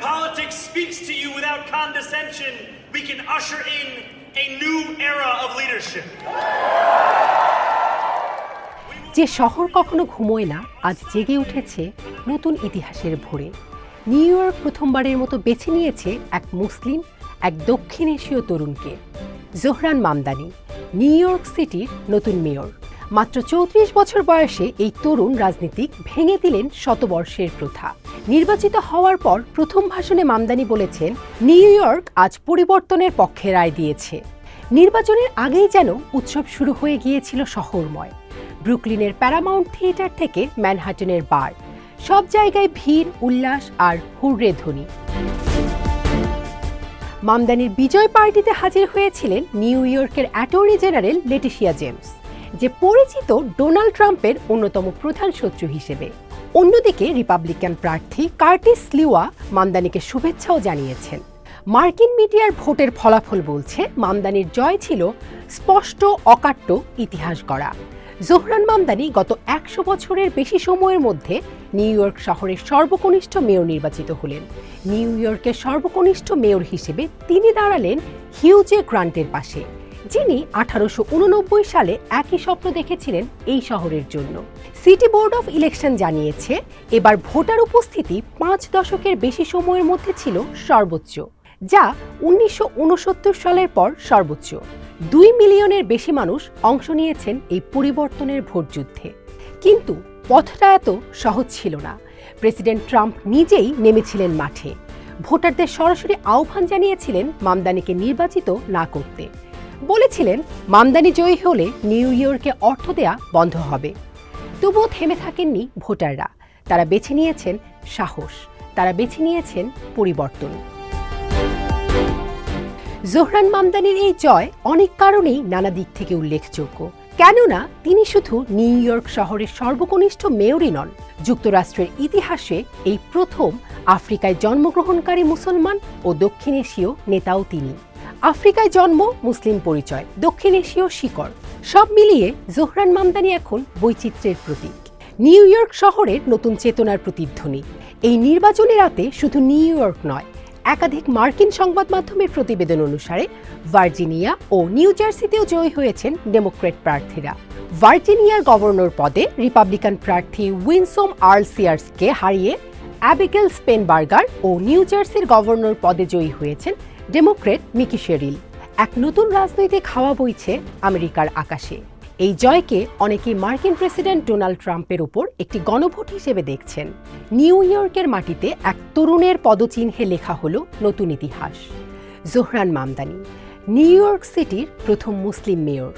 politics speaks to you without condescension, we can usher in a new era of leadership. যে শহর কখনো ঘুমোয় না আজ জেগে উঠেছে নতুন ইতিহাসের ভোরে। নিউ ইয়র্ক প্রথমবারের মতো বেছে নিয়েছে এক মুসলিম এক দক্ষিণ এশীয় তরুণকে। জোহরান মামদানি নিউ ইয়র্ক সিটির নতুন মেয়র। মাত্র চৌত্রিশ বছর বয়সে এই তরুণ রাজনীতিক ভেঙে দিলেন শতবর্ষের প্রথা। নির্বাচিত হওয়ার পর প্রথম ভাষণে মামদানি বলেছেন, নিউ ইয়র্ক আজ পরিবর্তনের পক্ষে রায় দিয়েছে। নির্বাচনের আগেই যেন উৎসব শুরু হয়ে গিয়েছিল শহরময়। ব্রুকলিনের প্যারামাউন্ট থিয়েটার থেকে ম্যানহাটনের বার। সব জায়গায় ভিড়, উল্লাস আর হুররে ধ্বনি। মামদানির বিজয় পার্টিতে হাজির হয়েছিলেন নিউ ইয়র্কের অ্যাটর্নি জেনারেল লেটিশিয়া জেমস। যে পরিচিত ডোনাল্ড ট্রাম্পের অন্যতম প্রধান শত্রু হিসেবে। অন্যদিকে রিপাবলিকান প্রার্থী কার্টিস লিওয়া মামদানিকে শুভেচ্ছাও জানিয়েছেন। মার্কিন মিডিয়ার ভোটের ফলাফল বলছে, মামদানির জয় ছিল স্পষ্ট, অকাট্য ইতিহাস গড়া। জোহরান মামদানি গত একশো বছরের বেশি সময়ের মধ্যে নিউ ইয়র্ক শহরের সর্বকনিষ্ঠ মেয়র নির্বাচিত হলেন। নিউ ইয়র্কের সর্বকনিষ্ঠ মেয়র হিসেবে তিনি দাঁড়ালেন হিউজে গ্রান্টের পাশে। যিনি আঠারোশো উননব্বই সালে একই স্বপ্ন দেখেছিলেন এই শহরের জন্য। সিটি বোর্ড অফ ইলেকশন জানিয়েছে, এবার ভোটার উপস্থিতি পাঁচ দশকের বেশি সময়ের মধ্যে ছিল সর্বোচ্চ, যা উনিশশো ঊনসত্তর সালের পর সর্বোচ্চ। দুই মিলিয়নের বেশি মানুষ অংশ নিয়েছেন এই পরিবর্তনের ভোটযুদ্ধে কিন্তু পথটা এত সহজ ছিল না। প্রেসিডেন্ট ট্রাম্প নিজেই নেমেছিলেন মাঠে। ভোটারদের সরাসরি আহ্বান জানিয়েছিলেন মামদানিকে নির্বাচিত না করতে। বলেছিলেন, মামদানি জয়ী হলে নিউ ইয়র্কে অর্থ দেয়া বন্ধ হবে। তবুও থেমে থাকেননি ভোটাররা। তারা বেছে নিয়েছেন সাহস, তারা বেছে নিয়েছেন পরিবর্তন। জোহরান মামদানির এই জয় অনেক কারণেই নানা দিক থেকে উল্লেখযোগ্য। কেননা, তিনি শুধু নিউ ইয়র্ক শহরের সর্বকনিষ্ঠ মেয়রই নন, যুক্তরাষ্ট্রের ইতিহাসে এই প্রথম আফ্রিকায় জন্মগ্রহণকারী মুসলমান ও দক্ষিণ এশীয় নেতাও তিনি। আফ্রিকায় জন্ম, মুসলিম পরিচয়, দক্ষিণ এশীয় শিকড়। সব মিলিয়ে জোহরান মামদানি এখন বৈচিত্র্যের প্রতীক। নিউ ইয়র্ক শহরের নতুন চেতনার প্রতিধ্বনি। এই নির্বাচনী রাতে শুধু নিউ ইয়র্ক নয়, একাধিক মার্কিন সংবাদ মাধ্যমের প্রতিবেদন অনুসারে ভার্জিনিয়া ও নিউ জার্সিতেও জয়ী হয়েছেন ডেমোক্রেট প্রার্থীরা। ভার্জিনিয়ার গভর্নর পদে রিপাবলিকান প্রার্থী উইনসোম আর্ল সিয়ার্সকে হারিয়ে অ্যাবিগেল স্পেনবার্গার ও নিউ জার্সির গভর্নর পদে জয়ী হয়েছেন ডেমোক্রেট মিকি শেরিল। এক নতুন রাজনৈতিক হাওয়া বইছে আমেরিকার আকাশে। এই জয়কে অনেকেই মার্কিন প্রেসিডেন্ট ডোনাল্ড ট্রাম্পের ওপর একটি গণভোট হিসেবে দেখছেন। নিউ ইয়র্কের মাটিতে এক তরুণের পদচিহ্নে লেখা হলো নতুন ইতিহাস। জোহরান মামদানি, নিউ ইয়র্ক সিটির প্রথম মুসলিম মেয়র।